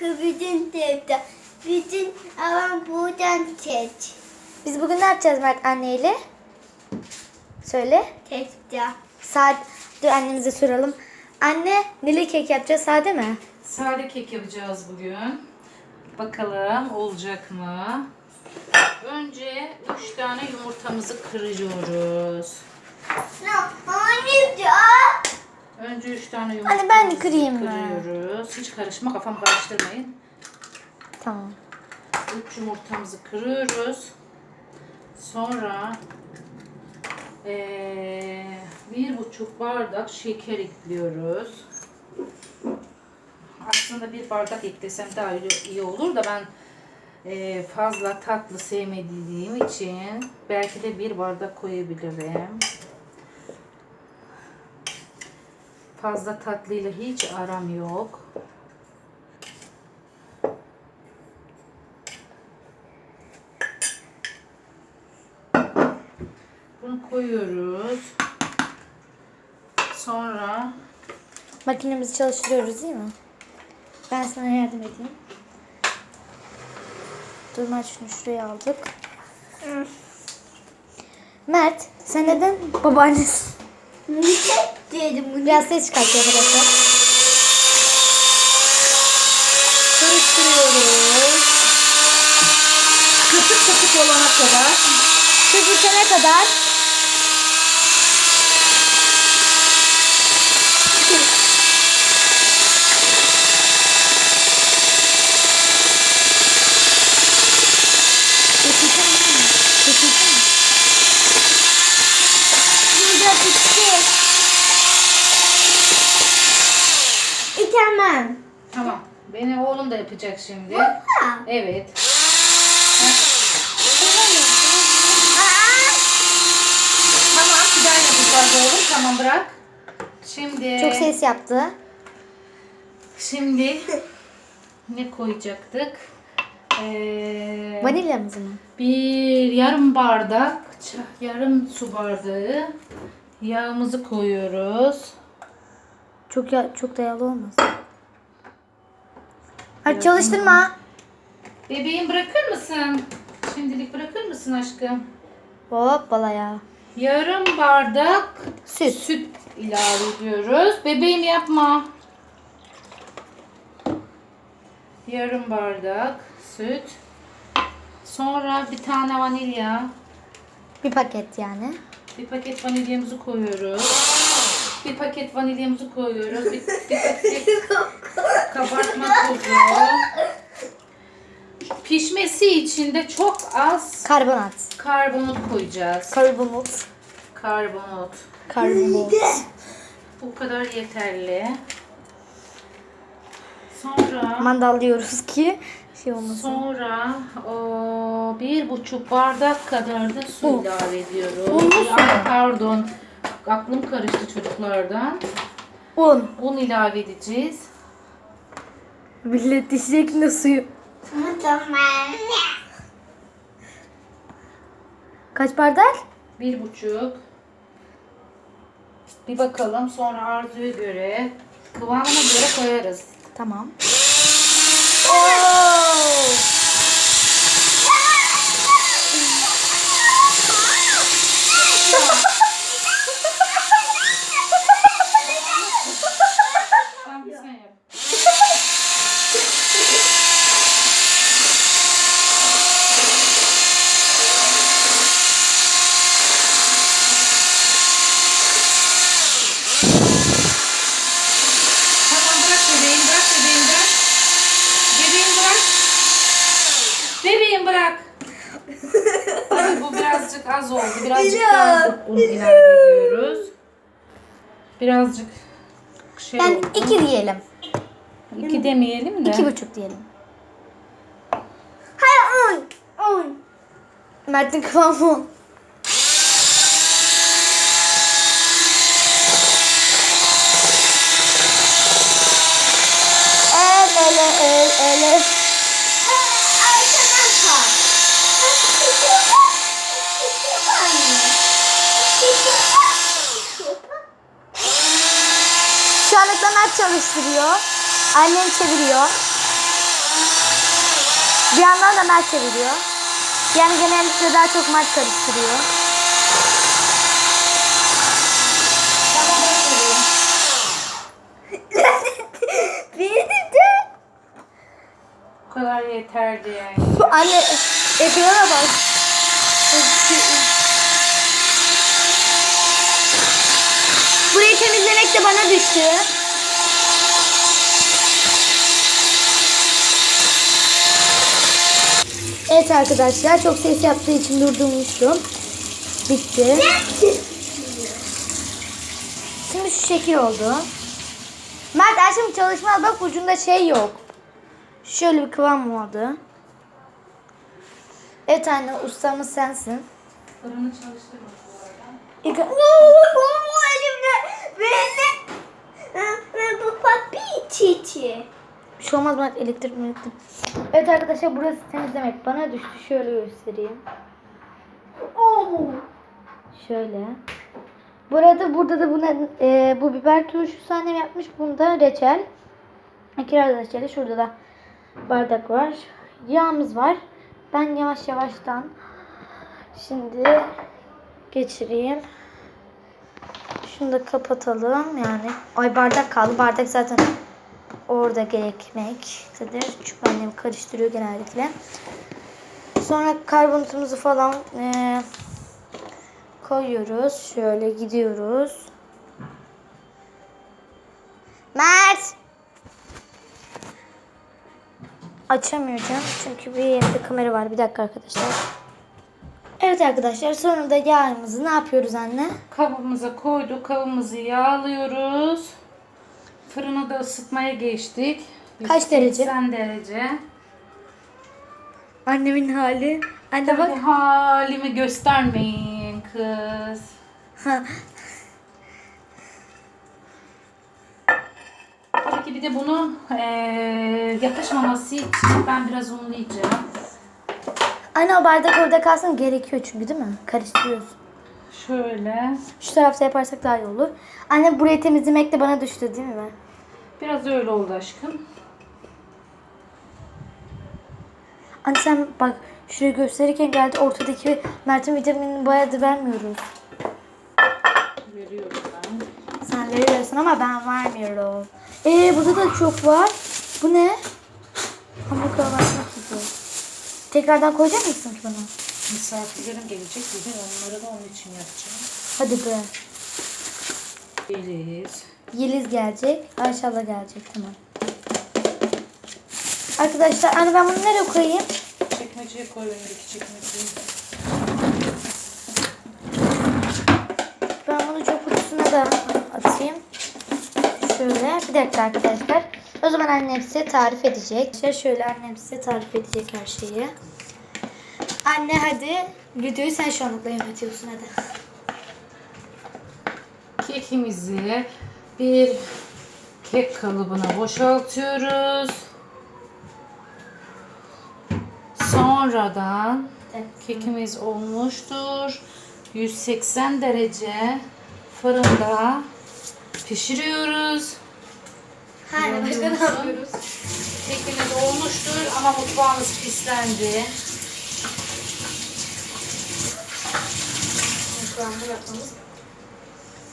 Bütün tepte. Bütün alan buradan seç. Biz bugün ne yapacağız Mert anneyle? Söyle. Tepte. Saat dur annemize soralım. Anne neli kek yapacağız sade mi? Sade kek yapacağız bugün. Bakalım olacak mı? Önce 3 tane yumurtamızı kırıyoruz. Ne? Ya. Önce 3 tane yumurtamızı ben kırayım mı? kırıyoruz. Hiç karışma kafam karıştırmayın. Tamam. 3 yumurtamızı kırıyoruz. Sonra eee, bir buçuk bardak şeker ekliyoruz. Aslında bir bardak eklesem daha iyi- olur da ben eee, fazla tatlı sevmediğim için belki de bir bardak koyabilirim. Fazla tatlıyla hiç aram yok. Bunu koyuyoruz. Sonra Makinemizi çalıştırıyoruz değil mi? Ben sana yardım edeyim. Dur Mert şunu şuraya aldık. Mert sen neden babaannesi? Biraz ses çıkartıyor arkadaşlar. Karıştırıyoruz. kıtık kıtık olana kadar Köpürtene kadar. Burada bitti. E, tamam. Tamam. Benim oğlum da yapacak şimdi. Ha. Evet. Tamam fidan yapacağız oğlum. Tamam bırak. Şimdi Çok ses yaptı. Şimdi ne koyacaktık? Ee, Vanilyamızı mı? bir yarım bardak, ça- yarım su bardağı yağımızı koyuyoruz. Çok ya çok da yağlı olmaz. Hadi çalıştırma. Bebeğim bırakır mısın? Şimdilik bırakır mısın aşkım? Hoppala ya. Yarım bardak Süt. süt ilave ediyoruz. Bebeğim yapma. Yarım bardak süt. Sonra bir tane vanilya. Bir paket yani. Bir paket vanilyamızı koyuyoruz. Bir paket vanilyamızı koyuyoruz. Bir, bir paket kabartma tozu. Pişmesi için de çok az Karbonat. karbonat koyacağız. Karbonat. Karbonat. Karbonat. Bu kadar yeterli. Sonra Mandallıyoruz ki şey olmasın. sonra o bir buçuk bardak kadar da su Un. ilave ediyoruz. Un mu su Ay, mu? pardon. Aklım karıştı çocuklardan. Un. Un ilave edeceğiz. Millet diyecek ne suyu. Kaç bardak? Bir buçuk. Bir bakalım sonra arzuya göre kıvamına göre koyarız. Tamam sen yap. Tamam bırak bebeğim bırak bebeğim bırak. Bebeğim bırak. Bebeğim bırak. Ay, bu birazcık az oldu. Birazcık daha un ilave ediyoruz. Birazcık şey Ben oldu. iki diyelim. İki demeyelim de. İki buçuk diyelim. Hayır un. Un. Mert'in kıvamı ele el ele. Çalıştırıyor. Annem çeviriyor. Bir yandan da Mert çeviriyor. Yani genellikle daha çok Mert karıştırıyor. Bu kadar yeterdi yani. Anne ekrana bak. Burayı temizlemek de bana düştü. Evet arkadaşlar çok ses yaptığı için durdurmuştum. Bitti. Şimdi şu şekil oldu. Mert aşkım çalışmaz bak ucunda şey yok. Şöyle bir kıvam oldu. Evet anne ustamız sensin. Fırını çalıştırma. İlk... Bu elimde ve bu papi çiçi. Bir şey olmaz Mert elektrik elektrik. Evet arkadaşlar burası temizlemek bana düştü. Şöyle göstereyim. Oo. Şöyle. Burada burada da buna e, bu biber turşusu annem yapmış. Bunda reçel. Kiraz reçeli. Şurada da bardak var. Yağımız var. Ben yavaş yavaştan şimdi geçireyim. Şunu da kapatalım yani. Ay bardak kaldı. Bardak zaten orada gerekmektedir. Çünkü annem karıştırıyor genellikle. Sonra karbonatımızı falan e, koyuyoruz. Şöyle gidiyoruz. Mert! Açamayacağım çünkü bir yerinde kamera var. Bir dakika arkadaşlar. Evet arkadaşlar sonra da yağımızı ne yapıyoruz anne? Kabımıza koyduk. Kabımızı yağlıyoruz. Fırını da ısıtmaya geçtik. Kaç derece? 80 derece. Annemin hali. Anne bak. Tabii halimi göstermeyin kız. Tabii ki bir de bunu eee yapışmaması için ben biraz unlayacağım. Anne o bardak orada kalsın gerekiyor çünkü değil mi? Karıştırıyoruz. Şöyle. Şu tarafta yaparsak daha iyi olur. Anne burayı temizlemek de bana düştü değil mi? Biraz öyle oldu aşkım. Anne sen bak şurayı gösterirken geldi ortadaki Mert'in vitaminini bayağı da vermiyoruz. Veriyorum ben. Sen veriyorsun ama ben vermiyorum. Ee burada da çok var. Bu ne? Hamur kavurmak gibi. Tekrardan koyacak mısın bunu? Misafirlerim gelecek. Bugün onları da onun için yapacağım. Hadi be. Yeliz. Yeliz gelecek. Ayşe abla gelecek tamam. Arkadaşlar anne ben bunu nereye koyayım? Çekmeceye koy önündeki çekmeceyi. Ben bunu çok kutusuna da atayım. Şöyle. Bir dakika arkadaşlar. O zaman annem size tarif edecek. Şöyle annem size tarif edecek her şeyi. Anne hadi. Videoyu sen şu anlıkla yönetiyorsun hadi. Kekimizi bir kek kalıbına boşaltıyoruz. Sonradan Evet. kekimiz olmuştur. 180 derece fırında pişiriyoruz. Hani başka ne yapıyoruz? Kekimiz olmuştur ama mutfağımız pislendi. Mutfağımda yapmamız.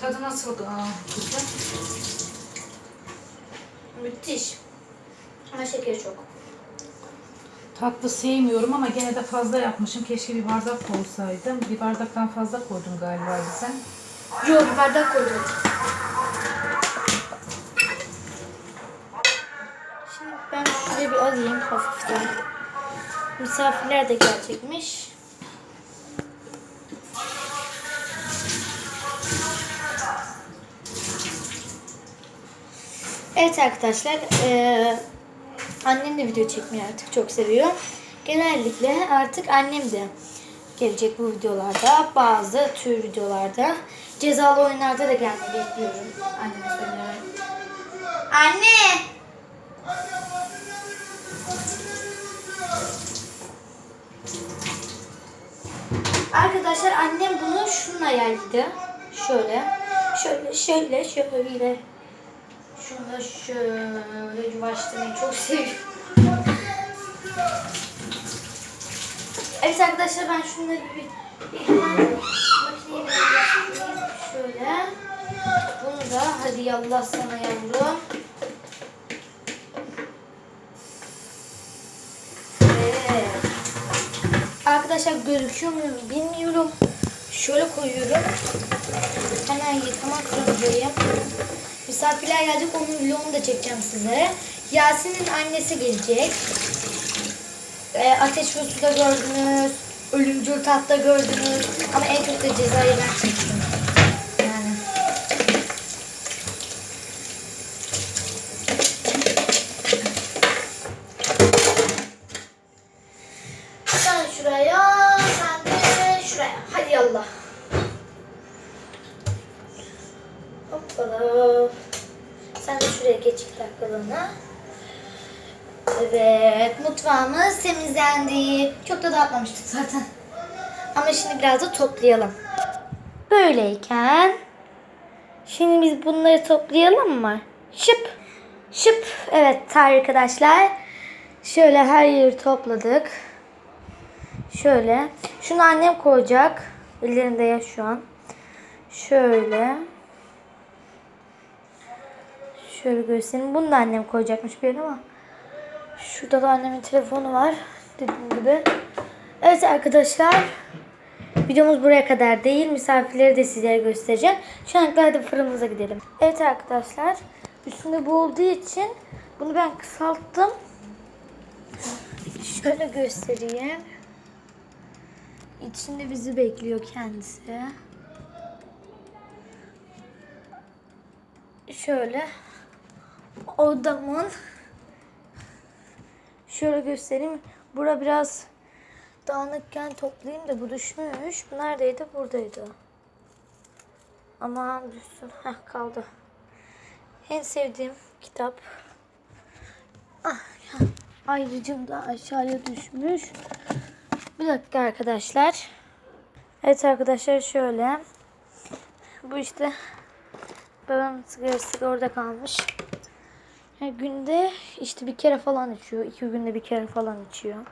Tadı nasıl aa, kızım? Müthiş. Ama şekeri çok. Tatlı sevmiyorum ama gene de fazla yapmışım. Keşke bir bardak koysaydım. Bir bardaktan fazla koydum galiba sen. Yok bir bardak koydum. Şimdi ben şuraya bir alayım hafiften. Misafirler de gelecekmiş. Evet arkadaşlar, eee annem de video çekmeyi artık çok seviyor. Genellikle artık annem de gelecek bu videolarda, bazı tür videolarda. Cezalı oyunlarda da gelmeyi bekliyorum. Anneme söylüyorum. Anne! Arkadaşlar annem bunu şununla yaydı. Şöyle. Şöyle, şöyle, şöyle. Şunu da şöyle yuvaşlamayı çok seviyorum. Evet arkadaşlar ben şunları bir, bir hemen şöyle. Bunu da hadi yallah sana yavrum. Evet. Arkadaşlar gözüküyor mu bilmiyorum. Şöyle koyuyorum. Hemen yıkamak zorundayım. Misafirler gelecek onun vlogunu da çekeceğim size. Yasin'in annesi gelecek. E, ateş ve suda gördünüz. Ölümcül tahtta gördünüz. Ama en çok da cezayı ben çektim. Yani. Sen şuraya, sen de şuraya. Hadi yallah. Hoppala. Sen de şuraya geç iki dakikalığına. Evet, mutfağımız temizlendi. Çok da dağıtmamıştık zaten. Ama şimdi biraz da toplayalım. Böyleyken şimdi biz bunları toplayalım mı? Şıp. Şıp. Evet arkadaşlar. Şöyle her yeri topladık. Şöyle. Şunu annem koyacak. Ellerinde ya şu an. Şöyle. Şöyle göstereyim. Bunu da annem koyacakmış bir yere ama. Şurada da annemin telefonu var. Dediğim gibi. Evet arkadaşlar. Videomuz buraya kadar değil. Misafirleri de sizlere göstereceğim. Şu an hadi fırınımıza gidelim. Evet arkadaşlar. Üstünde bu olduğu için bunu ben kısalttım. Şöyle göstereyim. İçinde bizi bekliyor kendisi. Şöyle odamın şöyle göstereyim. Bura biraz dağınıkken toplayayım da bu düşmüş. Neredeydi? Buradaydı. Aman düşsün. Heh kaldı. En sevdiğim kitap. Ah. Ayrıcım da aşağıya düşmüş. Bir dakika arkadaşlar. Evet arkadaşlar şöyle. Bu işte babamın sigarası orada kalmış. Yani günde işte bir kere falan içiyor. iki günde bir kere falan içiyor.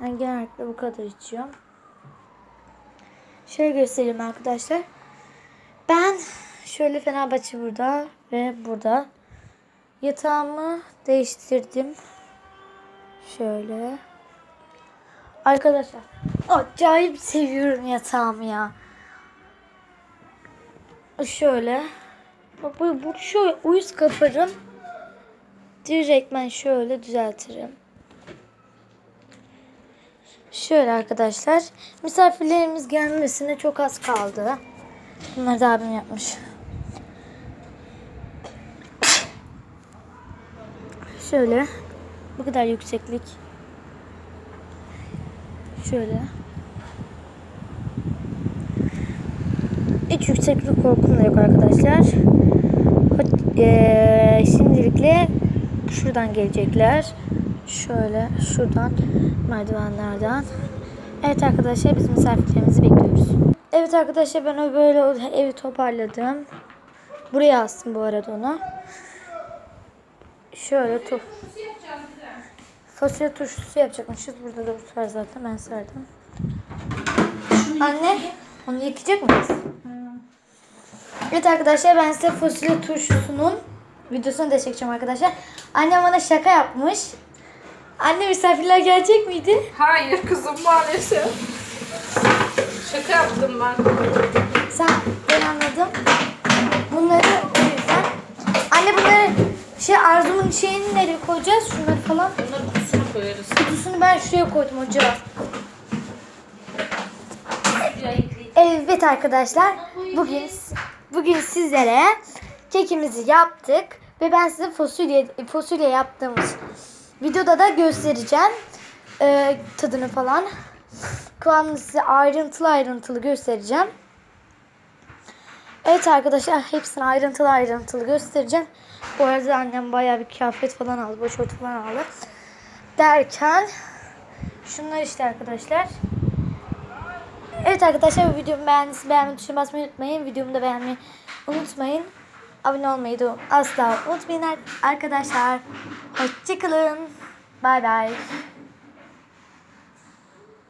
Yani genellikle bu kadar içiyor. Şöyle göstereyim arkadaşlar. Ben şöyle Fenerbahçe burada ve burada. Yatağımı değiştirdim. Şöyle. Arkadaşlar acayip seviyorum yatağımı ya. Şöyle. Bak bu, bu şu uyuz kaparım. Direkt ben şöyle düzeltirim. Şöyle arkadaşlar. Misafirlerimiz gelmesine çok az kaldı. Bunları da abim yapmış. Şöyle. Bu kadar yükseklik. Şöyle. Hiç yükseklik korkum da yok arkadaşlar. Eee şimdilikle şuradan gelecekler. Şöyle şuradan merdivenlerden. Evet arkadaşlar biz misafirlerimizi bekliyoruz. Evet arkadaşlar ben böyle evi toparladım. Buraya astım bu arada onu. Şöyle top. Fasulye turşusu yapacakmışız. Burada da var zaten ben serdim. Anne onu yıkayacak mıyız? Evet arkadaşlar ben size fasulye turşusunun videosunu da çekeceğim arkadaşlar. Annem bana şaka yapmış. Anne misafirler gelecek miydi? Hayır kızım maalesef. Şaka yaptım ben. Sen ben anladım. Bunları o yüzden. Anne bunları şey Arzu'nun şeyini nereye koyacağız? Şunları falan. Bunları kutusuna koyarız. Kutusunu ben şuraya koydum ocağa. Evet arkadaşlar bugün bugün sizlere kekimizi yaptık ve ben size fasulye fasulye yaptığımız videoda da göstereceğim Ee, tadını falan. Kıvamını size ayrıntılı ayrıntılı göstereceğim. Evet arkadaşlar hepsini ayrıntılı ayrıntılı göstereceğim. Bu arada annem bayağı bir kıyafet falan aldı, başörtü falan aldı. Derken şunlar işte arkadaşlar. Evet arkadaşlar bu videomu beğendiyseniz beğenmeyi basmayı unutmayın. Videomu da beğenmeyi unutmayın. Abone olmayı da asla unutmayın ar- arkadaşlar. Hoşçakalın. Bay bay.